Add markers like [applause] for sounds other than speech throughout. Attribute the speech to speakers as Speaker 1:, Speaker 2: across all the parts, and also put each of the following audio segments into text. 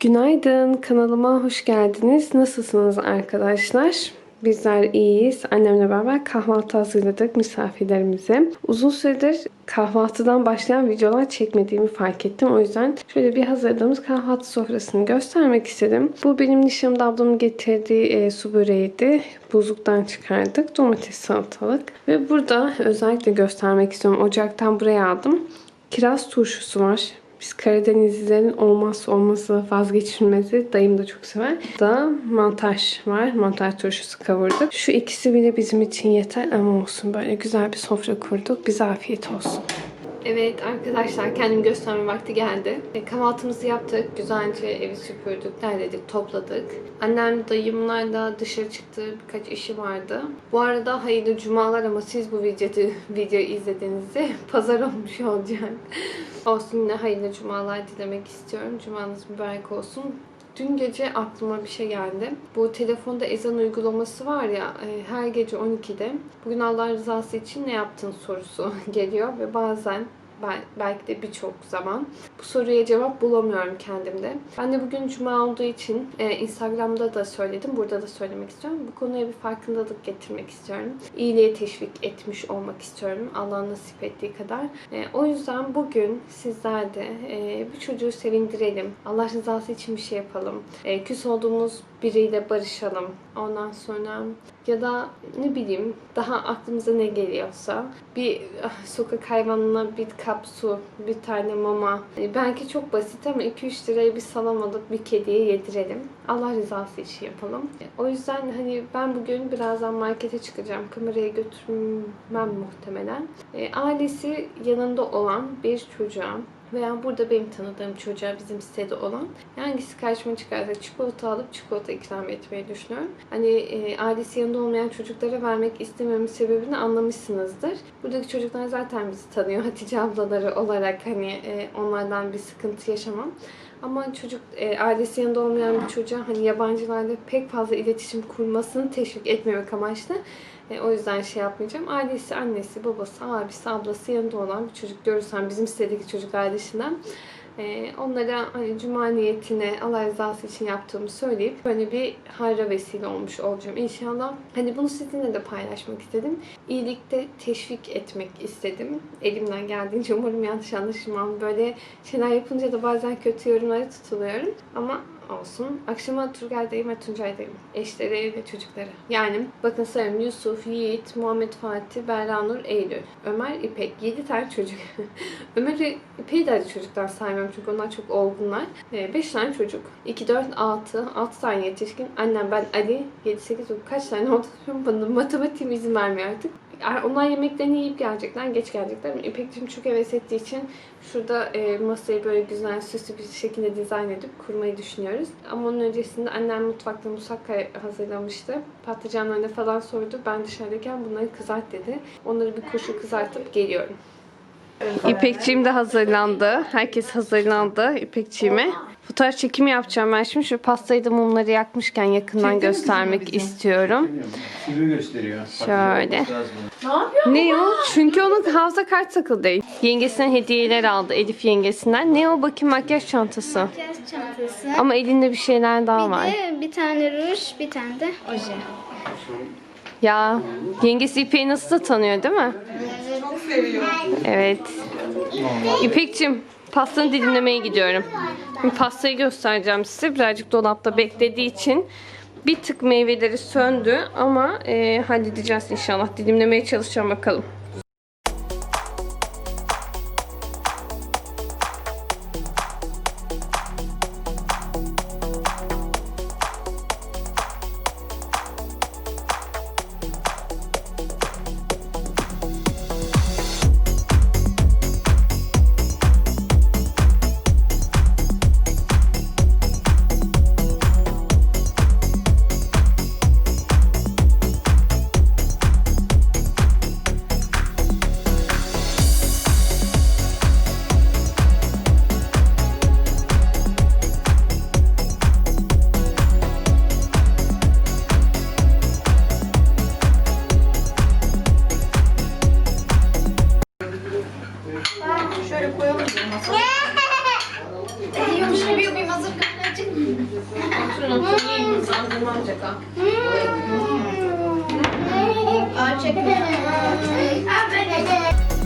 Speaker 1: Günaydın, kanalıma hoş geldiniz. Nasılsınız arkadaşlar? Bizler iyiyiz. Annemle beraber kahvaltı hazırladık misafirlerimize. Uzun süredir kahvaltıdan başlayan videolar çekmediğimi fark ettim. O yüzden şöyle bir hazırladığımız kahvaltı sofrasını göstermek istedim. Bu benim nişanımda ablamın getirdiği e, su böreğiydi. Buzluktan çıkardık. Domates salatalık. Ve burada özellikle göstermek istiyorum. Ocaktan buraya aldım. Kiraz turşusu var. Biz Karadenizlilerin olmazsa olmazı vazgeçilmezi. Dayım da çok sever. Da mantar var. Mantar turşusu kavurduk. Şu ikisi bile bizim için yeter ama olsun. Böyle güzel bir sofra kurduk. Bize afiyet olsun. Evet arkadaşlar kendimi gösterme vakti geldi. E, Kahvaltımızı yaptık. Güzelce evi süpürdük, derledik, topladık. Annem, dayımlar da dışarı çıktı. Birkaç işi vardı. Bu arada hayırlı cumalar ama siz bu videoyu, [laughs] videoyu izlediğinizde [laughs] pazar olmuş olacak. [laughs] olsun yine hayırlı cumalar dilemek istiyorum. Cumanız mübarek olsun. Dün gece aklıma bir şey geldi. Bu telefonda ezan uygulaması var ya e, her gece 12'de bugün Allah rızası için ne yaptın sorusu [laughs] geliyor ve bazen belki de birçok zaman bu soruya cevap bulamıyorum kendimde. Ben de bugün cuma olduğu için e, Instagram'da da söyledim, burada da söylemek istiyorum. Bu konuya bir farkındalık getirmek istiyorum. İyiliğe teşvik etmiş olmak istiyorum. Allah nasip ettiği kadar. E, o yüzden bugün sizler de e, bir çocuğu sevindirelim. Allah rızası için bir şey yapalım. E, küs olduğumuz biriyle barışalım. Ondan sonra ya da ne bileyim daha aklımıza ne geliyorsa bir ah, sokak hayvanına bir kap su, bir tane mama. E, belki çok basit ama 2-3 liraya bir salamalık bir kediye yedirelim. Allah rızası için yapalım. E, O yüzden hani ben bugün birazdan markete çıkacağım. Kamerayı götürmem muhtemelen. E, ailesi yanında olan bir çocuğa veya burada benim tanıdığım çocuğa bizim sitede olan hangisi karşıma çıkarsa çikolata alıp çikolata ikram etmeyi düşünüyorum. Hani e, ailesi yanında olmayan çocuklara vermek istememin sebebini anlamışsınızdır. Buradaki çocuklar zaten bizi tanıyor. [laughs] Hatice ablaları olarak hani e, onlardan bir sıkıntı yaşamam. Ama çocuk e, ailesi yanında olmayan bir çocuğa hani yabancılarla pek fazla iletişim kurmasını teşvik etmemek amaçlı e, o yüzden şey yapmayacağım. Ailesi, annesi, babası, abisi, ablası yanında olan bir çocuk görürsem bizim sitedeki çocuklar dışında e, onlara hani cuma niyetine Allah rızası için yaptığımı söyleyip böyle bir hayra vesile olmuş olacağım inşallah. Hani bunu sizinle de paylaşmak istedim. İyilikte teşvik etmek istedim. Elimden geldiğince umarım yanlış anlaşılmam. Böyle şeyler yapınca da bazen kötü yorumlara tutuluyorum. Ama olsun. Akşama Turgay'dayım ve Tuncay'dayım. Eşleri ve çocukları. Yani bakın sayayım Yusuf, Yiğit, Muhammed Fatih, Berranur, Eylül, Ömer, İpek. 7 tane çocuk. [laughs] Ömer'i, İpek'i de çocuktan saymıyorum çünkü onlar çok olgunlar. 5 tane çocuk. 2, 4, 6. 6 tane yetişkin. Annem, ben, Ali. 7, 8, 9. Kaç tane oldu? [laughs] Bana matematiğim izin vermiyor artık. Onlar yemeklerini yiyip gelecekler, geç gelecekler. İpek'cim çok heves ettiği için şurada e, masayı böyle güzel süslü bir şekilde dizayn edip kurmayı düşünüyoruz. Ama onun öncesinde annem mutfakta musakka hazırlamıştı. Patlıcanlarını falan sordu. Ben dışarıdayken bunları kızart dedi. Onları bir koşu kızartıp geliyorum. İpekçiğim de hazırlandı. Herkes hazırlandı İpekçiğime. Fotoğraf çekimi yapacağım ben şimdi. Şu pastayı da mumları yakmışken yakından göstermek istiyorum.
Speaker 2: Gibi gösteriyor.
Speaker 1: Şöyle. Ne o? Çünkü onun hafıza kart takılı değil. Yengesine hediyeler aldı Elif yengesinden. Ne o? Bakayım makyaj çantası.
Speaker 3: Makyaj çantası.
Speaker 1: Ama elinde bir şeyler daha var.
Speaker 3: Bir de bir tane ruj, bir tane de oje.
Speaker 1: Ya yengesi İpek'i nasıl da tanıyor değil mi? Evet. İpek'cim pastanı dilimlemeye gidiyorum. Şimdi pastayı göstereceğim size. Birazcık dolapta beklediği için bir tık meyveleri söndü ama e, halledeceğiz inşallah. Dilimlemeye çalışacağım bakalım. koyalım diyor masaya. Yiyormuş gibi yapayım hazır kapıyı açık. Oturun oturun yiyin kızandırma ancak ha.
Speaker 3: Ağır
Speaker 2: çekin. Aferin.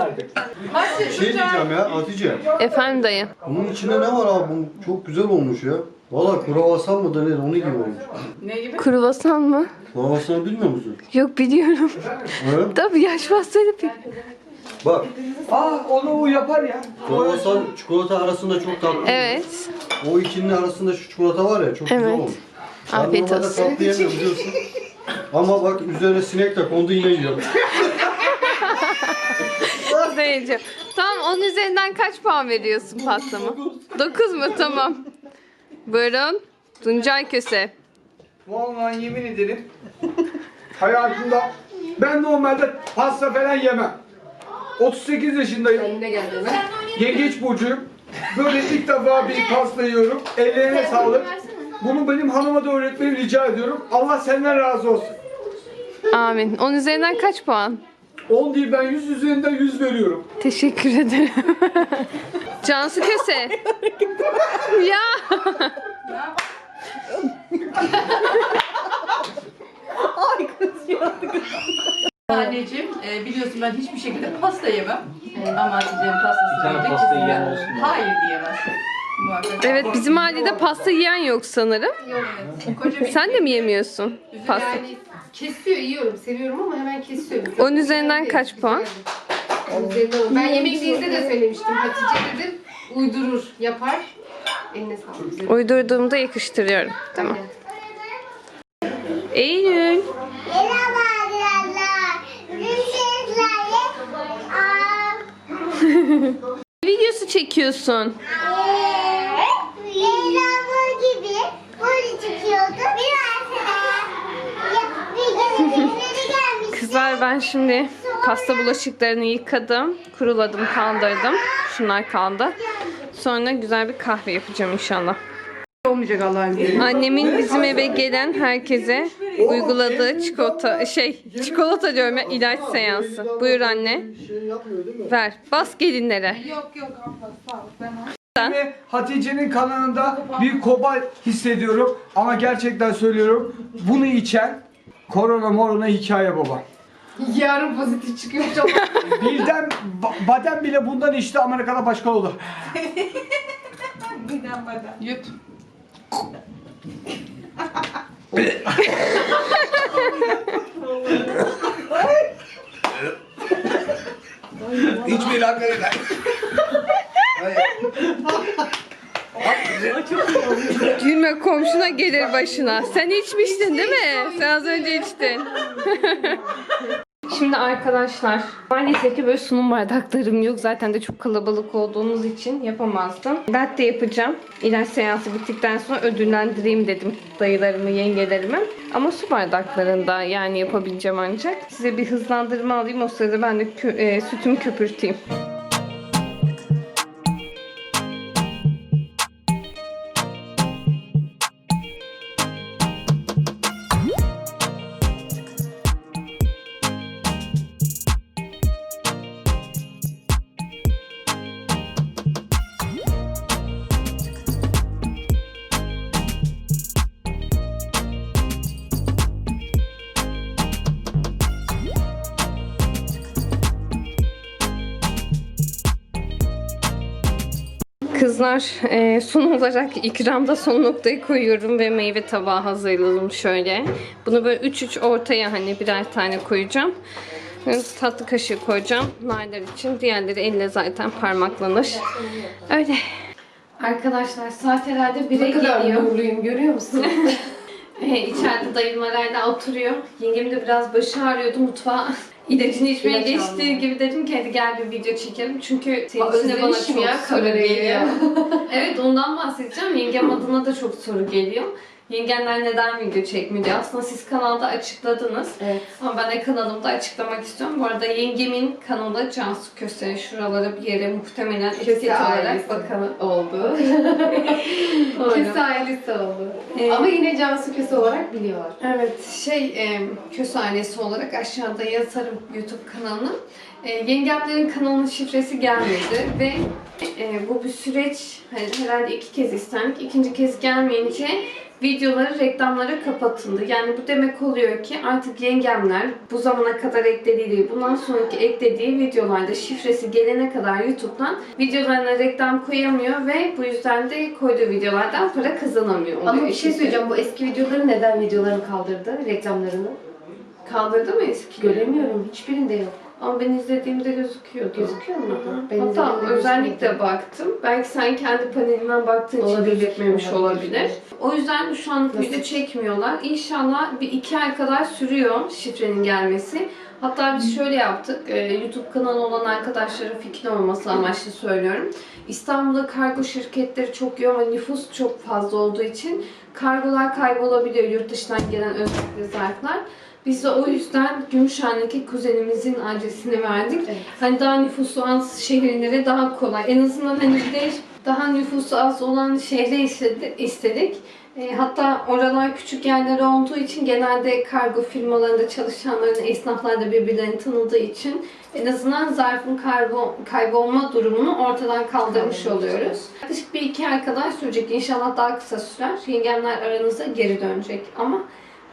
Speaker 2: Artık.
Speaker 4: Şey diyeceğim ya Hatice.
Speaker 1: Efendim dayı.
Speaker 4: Bunun içinde ne var abi? Bu çok güzel olmuş ya. Valla kruvasan mı da ne onun gibi olmuş.
Speaker 1: Kruvasan mı?
Speaker 4: Kruvasanı bilmiyor musun?
Speaker 1: Yok biliyorum.
Speaker 4: He? [laughs]
Speaker 1: Tabii yaş pastayla bir.
Speaker 4: Bak
Speaker 2: Aa onu o yapar ya.
Speaker 4: kruvasan çikolata arasında çok tatlı.
Speaker 1: Evet.
Speaker 4: O ikinin arasında şu çikolata var ya çok
Speaker 1: Evet.
Speaker 4: güzel olmuş. Ben
Speaker 1: Afiyet
Speaker 4: normalde
Speaker 1: olsun.
Speaker 4: tatlı yemiyorum biliyorsun. Ama bak üzerine sinek de kondu yine yiyorum. [laughs]
Speaker 1: Dayıcığım. Tamam onun üzerinden kaç puan veriyorsun pastama? 9 mu? Tamam. Buyurun. Tuncay Köse.
Speaker 2: Vallahi yemin ederim. Hayatımda ben normalde pasta falan yemem. 38 yaşındayım. Yengeç burcuyum. Böyle ilk defa bir pasta yiyorum. Ellerine sağlık. Bunu benim hanıma da öğretmeni rica ediyorum. Allah senden razı olsun.
Speaker 1: Amin. Onun üzerinden kaç puan?
Speaker 2: 10 değil ben 100 üzerinden 100 veriyorum.
Speaker 1: Teşekkür ederim. Cansu Köse. ya.
Speaker 5: Anneciğim e, biliyorsun ben hiçbir şekilde pasta yemem. Ama Hatice'nin pastasını
Speaker 6: Bir tane
Speaker 5: yiyecek
Speaker 6: pasta
Speaker 5: kesin
Speaker 6: yiyen
Speaker 5: ben-
Speaker 6: olsun.
Speaker 5: Hayır diyemezsin. Muhakkak.
Speaker 1: Evet bizim ailede pasta yiyen yok sanırım.
Speaker 5: Evet. Koca bir
Speaker 1: Sen de mi yemiyorsun pasta?
Speaker 7: Yani kesiyor, yiyorum, seviyorum ama hemen kesiyor.
Speaker 1: Onun üzerinden kaç puan?
Speaker 7: Onun üzerinden on. Ben yemekliğinde de söylemiştim. Hatice dedim, uydurur, yapar. Eline sağlık.
Speaker 1: Uydurduğumda yakıştırıyorum. Tamam.
Speaker 7: Aynen.
Speaker 1: Eylül.
Speaker 8: Merhaba arkadaşlar. Sizlerle [laughs]
Speaker 1: Videosu çekiyorsun.
Speaker 8: Eğlenme gibi böyle çıkıyordu. Biraz bir gün gelmiş.
Speaker 1: Kızlar ben şimdi pasta bulaşıklarını yıkadım. Kuruladım, kaldırdım. Şunlar kaldı. Sonra güzel bir kahve yapacağım inşallah.
Speaker 5: olmayacak Allah'ın izniyle.
Speaker 1: Annemin bizim eve gelen herkese uyguladığı çikolata şey çikolata diyorum ya ilaç seansı. Buyur anne.
Speaker 4: Şey yapmıyor değil mi?
Speaker 1: Ver. Bas gelinlere.
Speaker 2: Ve Hatice'nin kanalında bir kobay hissediyorum. Ama gerçekten söylüyorum. Bunu içen korona morona hikaye baba.
Speaker 7: Yarın pozitif çıkıyor [laughs] çok.
Speaker 2: Bilden, ba- badem bile bundan içti Amerika'da başkan oldu.
Speaker 5: Yut.
Speaker 2: Hiçbir arkadaşlar.
Speaker 1: Gülme komşuna gelir başına. Sen içmiştin değil mi? Sen az önce içtin. [laughs] Şimdi arkadaşlar maalesef ki böyle sunum bardaklarım yok. Zaten de çok kalabalık olduğumuz için yapamazdım. Latte yapacağım. İlaç seansı bittikten sonra ödüllendireyim dedim dayılarımı, yengelerimi. Ama su bardaklarında yani yapabileceğim ancak. Size bir hızlandırma alayım. O sırada ben de kö- e, sütümü köpürteyim. Kızlar e, son olarak ikramda son noktayı koyuyorum ve meyve tabağı hazırladım şöyle. Bunu böyle 3-3 ortaya hani birer tane koyacağım. Tatlı kaşığı koyacağım narlar için. Diğerleri elle zaten parmaklanır. Öyle. Arkadaşlar saat herhalde 1'e
Speaker 7: Ne kadar
Speaker 1: geliyor.
Speaker 7: görüyor musun?
Speaker 1: Ee, [laughs] içeride dayımlar hala oturuyor. Yengem de biraz başı ağrıyordu mutfağa. İlacını içmeye
Speaker 7: İlaç
Speaker 1: geçtiği
Speaker 7: almaya.
Speaker 1: gibi dedim ki hadi gel bir video çekelim. Çünkü senin için de bana
Speaker 7: özlemişim
Speaker 1: çok
Speaker 7: ya
Speaker 1: soru
Speaker 7: kamerayı
Speaker 1: geliyor. [laughs] evet ondan bahsedeceğim. Yengem adına da çok soru geliyor. Yengenler neden video çekmiyor diye. Aslında siz kanalda açıkladınız.
Speaker 7: Evet.
Speaker 1: Ama ben de kanalımda açıklamak istiyorum. Bu arada yengemin kanalı Cansu Köse. Şuralara bir yere muhtemelen etiket olarak bakalım.
Speaker 7: Oldu. [laughs] Köse ailesi oldu.
Speaker 1: Ee,
Speaker 7: Ama yine Cansu Köse olarak biliyorlar.
Speaker 1: Evet, şey, e, Köse ailesi olarak aşağıda yazarım YouTube kanalını. E, yengemlerin kanalının şifresi gelmedi ve e, bu bir süreç hani herhalde iki kez istendik. İkinci kez gelmeyince videoları reklamlara kapatıldı. Yani bu demek oluyor ki artık yengemler bu zamana kadar eklediği bundan sonraki eklediği videolarda şifresi gelene kadar YouTube'dan videolarına reklam koyamıyor ve bu yüzden de koyduğu videolardan para kazanamıyor.
Speaker 7: Ama bir şey söyleyeceğim. Bu eski videoları neden videolarını kaldırdı? Reklamlarını.
Speaker 1: Kaldırdı mı eski?
Speaker 7: Göremiyorum. Hiçbirinde yok.
Speaker 1: Ama ben izlediğimde gözüküyordu.
Speaker 7: Gözüküyor mu? Ben
Speaker 1: Hatta
Speaker 7: izlediğimde
Speaker 1: özellikle baktım. Belki sen kendi panelinden baktığın için
Speaker 7: Olabilir,
Speaker 1: gözükmemiş
Speaker 7: olabilir.
Speaker 1: olabilir. O yüzden şu anlık
Speaker 7: Nasıl?
Speaker 1: video çekmiyorlar. İnşallah bir iki ay kadar sürüyor şifrenin gelmesi. Hatta biz şöyle yaptık. Ee, YouTube kanalı olan arkadaşlara fikir olması amaçlı söylüyorum. İstanbul'da kargo şirketleri çok yoğun ve nüfus çok fazla olduğu için kargolar kaybolabiliyor yurt dışından gelen özellikle zarflar. Biz de o yüzden Gümüşhane'deki kuzenimizin adresini verdik.
Speaker 7: Evet.
Speaker 1: Hani daha nüfusu az şehirlere daha kolay. En azından hani bir daha nüfusu az olan şehre istedi- istedik. E, hatta oralar küçük yerler olduğu için genelde kargo firmalarında çalışanların, esnaflar da birbirlerini tanıdığı için en azından zarfın kargo, kaybolma durumunu ortadan kaldırmış oluyoruz. Yaklaşık bir iki ay kadar sürecek. İnşallah daha kısa sürer. Yengemler aranıza geri dönecek ama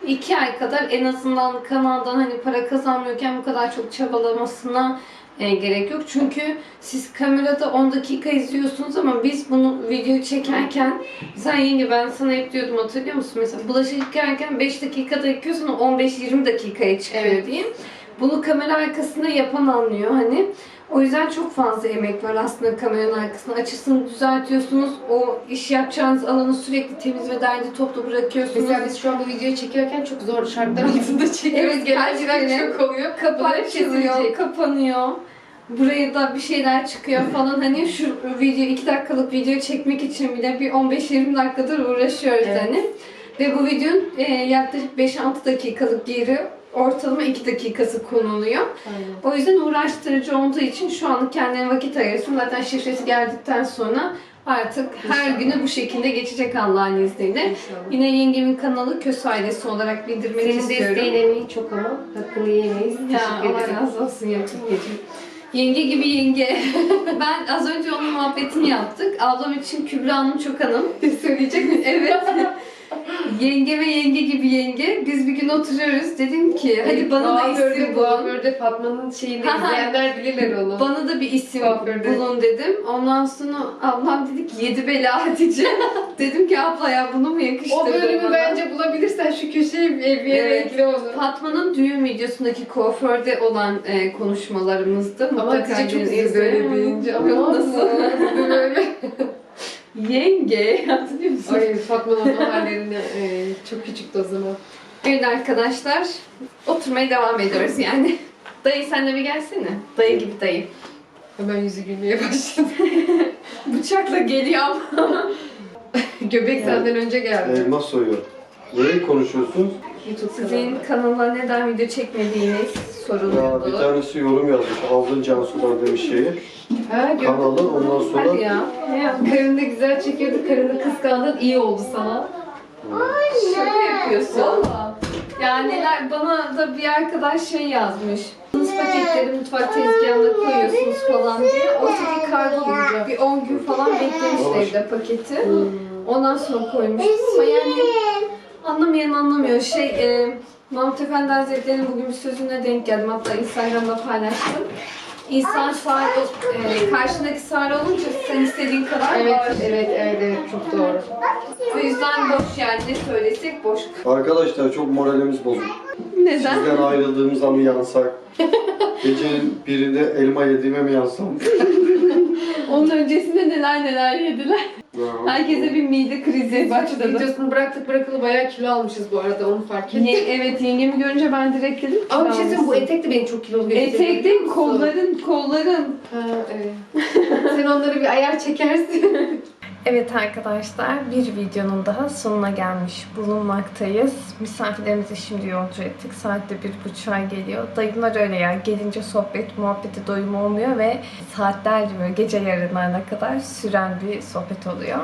Speaker 1: iki ay kadar en azından kanaldan hani para kazanmıyorken bu kadar çok çabalamasına e, gerek yok. Çünkü siz kamerada 10 dakika izliyorsunuz ama biz bunu video çekerken sen yenge ben sana hep diyordum hatırlıyor musun? Mesela bulaşık yıkarken 5 dakikada yıkıyorsun 15-20 dakikaya çıkıyor
Speaker 7: Evet.
Speaker 1: diye. Bunu kamera arkasında yapan anlıyor hani. O yüzden çok fazla emek var aslında kameranın arkasında. Açısını düzeltiyorsunuz. O iş yapacağınız alanı sürekli temiz ve derli toplu bırakıyorsunuz.
Speaker 7: Mesela biz şu an bu videoyu çekerken çok zor şartlar altında çekiyoruz.
Speaker 1: Evet,
Speaker 7: Gerçekten çok oluyor.
Speaker 1: Çiziyor,
Speaker 7: kesilecek.
Speaker 1: kapanıyor. Buraya da bir şeyler çıkıyor falan. Hani şu video 2 dakikalık video çekmek için bile bir 15-20 dakikadır uğraşıyoruz
Speaker 7: Evet.
Speaker 1: hani. Ve bu videonun e, yaklaşık 5-6 dakikalık yeri ortalama 2 dakikası konuluyor.
Speaker 7: Aynen.
Speaker 1: O yüzden uğraştırıcı olduğu için şu anlık kendine vakit ayırsın. Zaten şifresi geldikten sonra artık her
Speaker 7: İnşallah.
Speaker 1: günü bu şekilde geçecek Allah'ın izniyle.
Speaker 7: İnşallah.
Speaker 1: Yine yengemin kanalı Kös ailesi olarak bildirmek
Speaker 7: Senin
Speaker 1: istiyorum.
Speaker 7: desteğin emeği çok ama hakkını yemeyiz.
Speaker 1: Ya
Speaker 7: Teşekkür
Speaker 1: Allah razı olsun yengeciğim. Yenge gibi yenge. [laughs] ben az önce onun muhabbetini yaptık. Ablam için Kübra Hanım çok hanım. [laughs]
Speaker 7: Söyleyecek misin?
Speaker 1: Evet. [laughs] yenge ve yenge gibi yenge. Biz bir gün oturuyoruz. Dedim ki hadi bana da isim bulun.
Speaker 7: Kuaförde Fatma'nın şeyini
Speaker 1: Ha, ha.
Speaker 7: izleyenler bilirler onu.
Speaker 1: Bana da bir isim
Speaker 7: Kuaförde.
Speaker 1: bulun dedim. Ondan sonra ablam dedi ki yedi bela Hatice. [laughs] dedim ki abla ya bunu mu yakıştırdın
Speaker 7: O bölümü
Speaker 1: bana?
Speaker 7: bence bulabilirsen şu köşeye yere
Speaker 1: Evet.
Speaker 7: ekle onu.
Speaker 1: Fatma'nın düğün videosundaki kuaförde olan e, konuşmalarımızdı.
Speaker 7: Ama
Speaker 1: Mutlaka
Speaker 7: Hatice çok
Speaker 1: izleyin.
Speaker 7: üzüldü öyle deyince. Ama
Speaker 1: nasıl? [laughs]
Speaker 7: böyle. [laughs]
Speaker 1: Yenge [laughs] hatırlıyor musun?
Speaker 7: Ay Fatma'nın o hallerine e, çok küçüktü o zaman.
Speaker 1: Evet arkadaşlar oturmaya devam ediyoruz yani. Dayı sen de bir gelsene. Dayı gibi dayı.
Speaker 7: Hemen yüzü gülmeye başladı. [laughs]
Speaker 1: Bıçakla geliyor ama. [laughs]
Speaker 7: Göbek senden önce geldi.
Speaker 4: Elma soyuyor. Neyi konuşuyorsunuz?
Speaker 7: YouTube
Speaker 1: Sizin kanala neden video çekmediğiniz
Speaker 4: Ya bir
Speaker 1: soruluyordu.
Speaker 4: tanesi yorum yazmış. Aldın Cansu'dan demiş şeyi.
Speaker 7: Ha.
Speaker 4: Kanalı ondan
Speaker 1: Hadi
Speaker 4: sonra
Speaker 1: ya. Ne yaptın?
Speaker 7: Karını da güzel çekiyordu. Karını kıskandın. iyi oldu sana.
Speaker 1: Şaka yapıyorsun. Ya neler bana da bir arkadaş şey yazmış. Yalnız paketleri mutfak tezgahına koyuyorsunuz falan diye. Ortadaki kargo bir 10 gün falan beklemiş evde paketi. Ondan sonra koymuştum ama yani anlamayan anlamıyor. Şey e, Mahmut Efendi Hazretleri'nin bugün bir sözüne denk geldim. Hatta Instagram'da paylaştım. İnsan sağır, e, karşındaki sağır olunca sen istediğin kadar
Speaker 7: Evet,
Speaker 1: bağır.
Speaker 7: evet, evet, evet. Çok doğru.
Speaker 1: O yüzden boş yani ne söylesek boş.
Speaker 4: Arkadaşlar çok moralimiz bozuk.
Speaker 1: Neden?
Speaker 4: Sizden ayrıldığımızda mı yansak? [laughs] Gecenin birinde elma yediğime mi yansam?
Speaker 1: Onun öncesinde neler neler yediler. Herkese bir mide krizi başladı.
Speaker 7: Videosunu bıraktık bırakılı bayağı kilo almışız bu arada onu fark ettim.
Speaker 1: Ye- evet yengemi görünce ben direkt dedim ki
Speaker 7: Ama bir şey
Speaker 1: "Ben
Speaker 7: söyleyeyim bu
Speaker 1: misin?"
Speaker 7: etek de beni çok kilolu gösteriyor.
Speaker 1: Etek
Speaker 7: biliyor
Speaker 1: değil
Speaker 7: musun?
Speaker 1: kolların kolların.
Speaker 7: Ha evet. Sen onları bir ayar çekersin. [laughs]
Speaker 1: Evet arkadaşlar bir videonun daha sonuna gelmiş bulunmaktayız. Misafirlerimizi şimdi yolcu ettik. Saatte bir buçuğa geliyor. Dayımlar öyle ya. Gelince sohbet muhabbeti doyum olmuyor ve saatlerce böyle gece yarılarına kadar süren bir sohbet oluyor.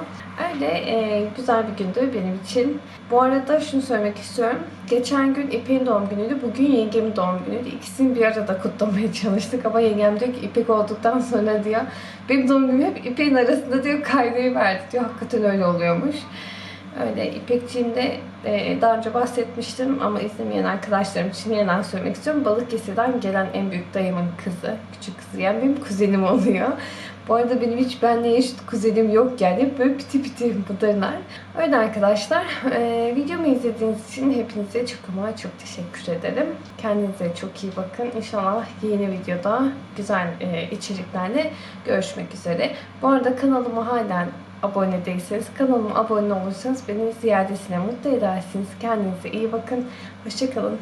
Speaker 1: Öyle e, güzel bir gündü benim için. Bu arada şunu söylemek istiyorum. Geçen gün İpek'in doğum günüydü. Bugün yengemin doğum günüydü. İkisini bir arada kutlamaya [laughs] çalıştık ama yengem diyor ki İpek olduktan sonra diyor benim doğum günüm hep İpek'in arasında diyor kaydayı verdi diyor. Hakikaten öyle oluyormuş. Öyle İpekciğim de e, daha önce bahsetmiştim ama izlemeyen arkadaşlarım için yeniden söylemek istiyorum. Balıkesir'den gelen en büyük dayımın kızı, küçük kızı yani benim kuzenim oluyor. Bu arada benim hiç benle eşit kuzenim yok yani. Hep böyle piti piti bıdırlar. Öyle arkadaşlar. E, videomu izlediğiniz için hepinize çok ama çok teşekkür ederim. Kendinize çok iyi bakın. İnşallah yeni videoda güzel e, içeriklerle görüşmek üzere. Bu arada kanalıma halen abone değilseniz kanalıma abone olursanız beni ziyadesine mutlu edersiniz. Kendinize iyi bakın. Hoşçakalın.